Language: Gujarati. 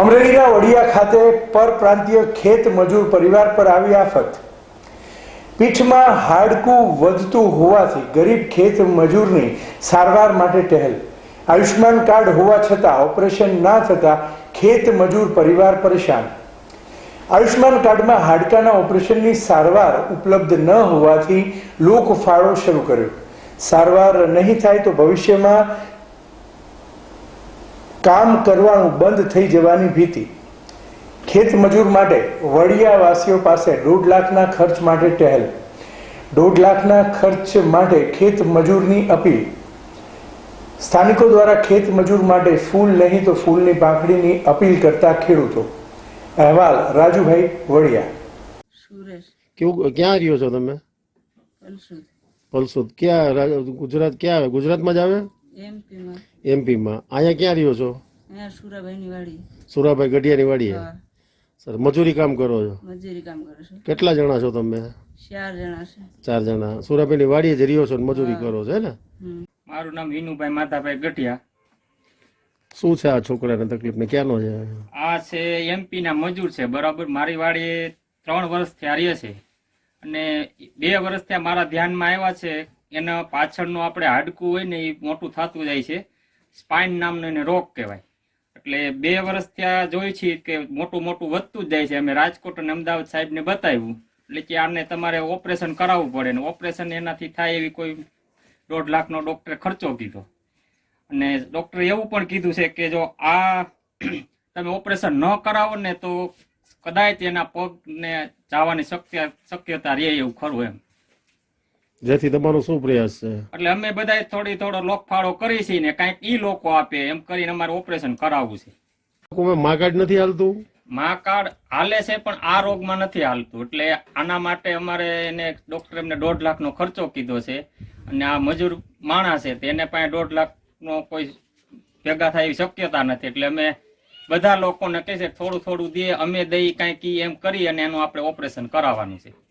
અમરેલીના વડિયા ખાતે પરપ્રાંતીય ખેત મજૂર પરિવાર પર આવી આફત. પીઠમાં હાડકું વધતું હોવાથી ગરીબ ખેત મજૂરની સારવાર માટે ટહેલ. આયુષ્માન કાર્ડ હોવા છતાં ઓપરેશન ના થતાં ખેત મજૂર પરિવાર પરેશાન. આયુષ્માન કાર્ડમાં હાડકાના ઓપરેશનની સારવાર ઉપલબ્ધ ન હોવાથી લોક ફાળો શરૂ કર્યો. સારવાર નહીં થાય તો ભવિષ્યમાં કામ કરવાનું બંધ થઈ જવાની ભીતિ. ખેત મજૂર માટે વડિયાવાસીઓ પાસે દોઢ લાખના ખર્ચ માટે ટહેલ. દોઢ લાખના ખર્ચ માટે ખેત મજૂરની અપીલ. સ્થાનિકો દ્વારા ખેત મજૂર માટે ફૂલ નહીં તો ફૂલની પાંખડીની અપીલ કરતા ખેડૂતો. અહેવાલ રાજુભાઈ વડિયા. કેવું ક્યાં રહ્યો છો તમે? પલસુદ. ક્યાં ગુજરાત ક્યાં આવે? ગુજરાતમાં જ આવે? એમપીમાં અહીંયા ક્યાં રહ્યો છો? અહીંયા સુરાભાઈની વાડી. સુરાભાઈ ગઢિયાની વાડી સર મજૂરી કામ કરો છો? મજૂરી કામ કરો છો. કેટલા જણા છો તમે? ચાર જણા છે. ચાર જણા. સુરાભાઈની વાડીએ જ રહ્યો છો ને મજૂરી કરો છો ને? મારું નામ વિનુભાઈ માતાભાઈ ગઢિયા. શું છે આ છોકરાને તકલીફ ને ક્યાંનો છે આ? છે એમપી ના મજૂર છે બરાબર? મારી વાડીએ ત્રણ વર્ષ થયા રહે છે. અને બે વર્ષ ત્યાં મારા ધ્યાનમાં આવ્યા છે. એના પાછળનું આપણે હાડકું હોય ને એ મોટું થતું જાય છે. સ્પાઇન નામનો એને રોગ કહેવાય. એટલે બે વર્ષ ત્યાં જોઈ છીએ કે મોટું મોટું વધતું જ જાય છે. અમે રાજકોટ અને અમદાવાદ સાહેબને બતાવ્યું. એટલે કે આને તમારે ઓપરેશન કરાવવું પડે ને ઓપરેશન એનાથી થાય એવી કોઈ દોઢ લાખનો ડૉક્ટરે ખર્ચો કીધો. અને ડોક્ટરે એવું પણ કીધું છે કે જો આ તમે ઓપરેશન ન કરાવો ને તો કદાચ એના પગને જવાની શક્ય શક્યતા રહે એવું ખરું એમ. જેથી તમારો શું પ્રયાસ છે? એટલે અમે બધા થોડી થોડો લોકફાળો કરી છે ને કાંઈક ઈ લોકો આપે એમ કરીને અમારે ઓપરેશન કરાવવું છે. લોકોમાં મા કાર્ડ નથી હાલતું? મા કાર્ડ હાલે છે પણ આ રોગમાં નથી હાલતું. એટલે આના માટે અમારે એને ડોક્ટર એમને દોઢ લાખનો ખર્ચો કીધો છે અને આ મજૂર માણસ છે તેને પાસે દોઢ લાખનો કોઈ ભેગા થાય એવી શક્યતા નથી. એટલે અમે બધા લોકોને કહે છે થોડું થોડું દે અમે દઈ કાંઈક એમ કરી અને એનું આપણે ઓપરેશન કરાવવાનું છે.